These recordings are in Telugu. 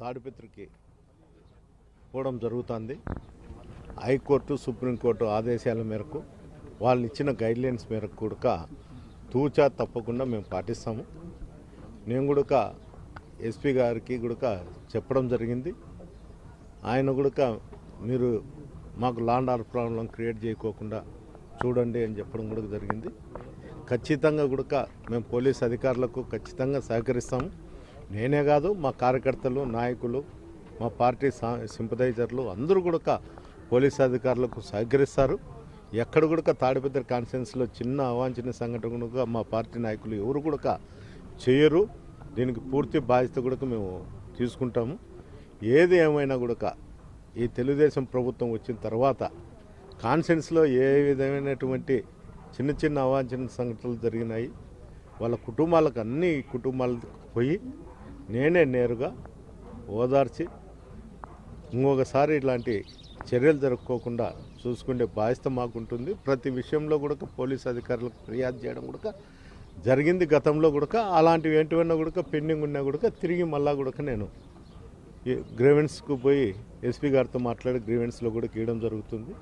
తాడిపత్రికి పోవడం జరుగుతుంది. హైకోర్టు సుప్రీంకోర్టు ఆదేశాల మేరకు వాళ్ళు ఇచ్చిన గైడ్లైన్స్ మేరకు కూడా తూచా తప్పకుండా మేము పాటిస్తాము. నేను కూడా ఎస్పీ గారికి కూడా చెప్పడం జరిగింది. ఆయన కూడా మీరు మాకు లాండ్ ఆర్ ప్రాబ్లం క్రియేట్ చేయకోకుండా చూడండి అని చెప్పడం కూడా జరిగింది. ఖచ్చితంగా కూడా మేము పోలీస్ అధికారులకు ఖచ్చితంగా సహకరిస్తాము. నేనే కాదు మా కార్యకర్తలు నాయకులు మా పార్టీ సా- సింపదైజర్లు అందరూ కూడా పోలీస్ అధికారులకు సహకరిస్తారు. ఎక్కడ కూడా తాడిపత్రి కాన్ఫరెన్స్లో చిన్న అవాంఛనీయ సంఘటన కూడా మా పార్టీ నాయకులు ఎవరు కూడా చేయరు. దీనికి పూర్తి బాధ్యత కూడా మేము తీసుకుంటాము. ఏది ఏమైనా కూడా ఈ తెలుగుదేశం ప్రభుత్వం వచ్చిన తర్వాత కాన్ఫరెన్స్లో ఏ విధమైనటువంటి చిన్న చిన్న అవాంఛనీయ సంఘటనలు జరిగినాయి వాళ్ళ కుటుంబాలకు అన్ని కుటుంబాలకు పోయి నేనే నేరుగా ఓదార్చి ఇంకొకసారి ఇలాంటి చర్యలు జరుపుకోకుండా చూసుకునే బాధ్యత మాకుంటుంది. ప్రతి విషయంలో కూడా పోలీస్ అధికారులకు ఫిర్యాదు చేయడం కూడా జరిగింది గతంలో కూడా. అలాంటివి ఏంటివన్నా కూడా పెండింగ్ ఉన్నా కూడా తిరిగి మళ్ళా కూడా నేను గ్రీవెన్స్కు పోయి ఎస్పీ గారితో మాట్లాడి గ్రీవెన్స్లో కూడా గీయడం జరుగుతుంది.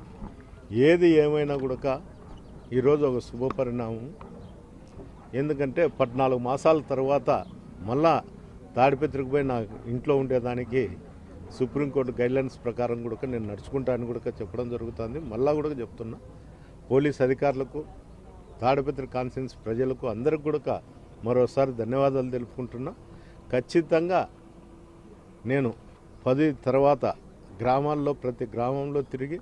ఏది ఏమైనా కూడా ఈరోజు ఒక శుభపరిణామం. ఎందుకంటే పద్నాలుగు మాసాల తర్వాత మళ్ళా తాడిపత్రికి పోయి నా ఇంట్లో ఉండేదానికి సుప్రీంకోర్టు గైడ్లైన్స్ ప్రకారం కూడా నేను నడుచుకుంటానని కూడా చెప్పడం జరుగుతుంది. మళ్ళా కూడా చెప్తున్నా పోలీస్ అధికారులకు తాడిపత్రి కాన్సెన్స్ ప్రజలకు అందరికి కూడా మరోసారి ధన్యవాదాలు తెలుపుకుంటున్నా. ఖచ్చితంగా నేను పది తర్వాత గ్రామాల్లో ప్రతి గ్రామంలో తిరిగి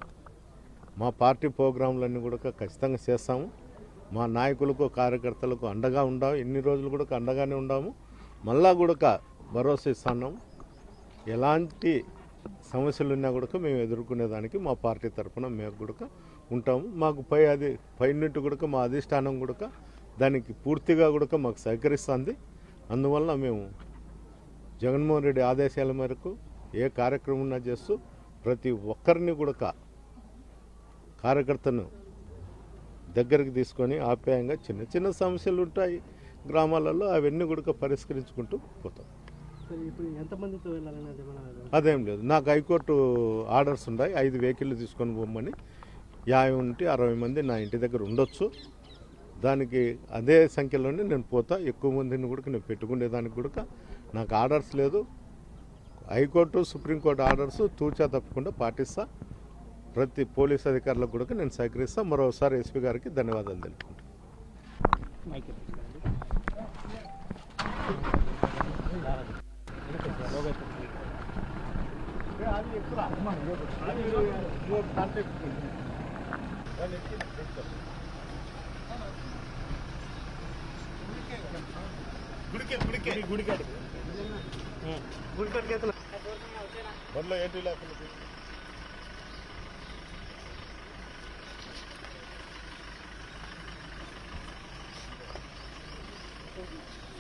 మా పార్టీ ప్రోగ్రాంలన్నీ కూడా ఖచ్చితంగా చేస్తాము. మా నాయకులకు కార్యకర్తలకు అండగా ఉండాము ఎన్ని రోజులు కూడా అండగానే ఉండాము. మళ్ళా కూడా భరోసా ఇస్తున్నాం. ఎలాంటి సమస్యలు ఉన్నా కూడా మేము ఎదుర్కొనేదానికి మా పార్టీ తరఫున మేము కూడా ఉంటాము మాకు పై అది పైనుంటి కూడా మా అధిష్టానం కూడా దానికి పూర్తిగా కూడా మాకు సహకరిస్తుంది. అందువల్ల మేము జగన్మోహన్ రెడ్డి ఆదేశాల మేరకు ఏ కార్యక్రమం ఉన్నా చేస్తూ ప్రతి ఒక్కరిని కూడా కార్యకర్తను దగ్గరికి తీసుకొని ఆప్యాయంగా చిన్న చిన్న సమస్యలు ఉంటాయి. గ్రామాలలో అవన్నీ కూడా పరిష్కరించుకుంటూ పోతాం. అదేం లేదు. నాకు హైకోర్టు ఆర్డర్స్ ఉన్నాయి. ఐదు వెహికల్ తీసుకొని పోమని. యాభై ఉంటే అరవై మంది నా ఇంటి దగ్గర ఉండొచ్చు. దానికి అదే సంఖ్యలోనే నేను పోతా. ఎక్కువ మందిని కూడా నేను పెట్టుకునేదానికి కూడా నాకు ఆర్డర్స్ లేదు. హైకోర్టు సుప్రీంకోర్టు ఆర్డర్స్ తూచా తప్పకుండా పాటిస్తా. ప్రతి పోలీస్ అధికారులకు కూడా నేను సహకరిస్తా. మరోసారి ఎస్పీ గారికి ధన్యవాదాలు తెలుపుకుంటాను మైక్ బొడ్లో ఏంటి లేకుండా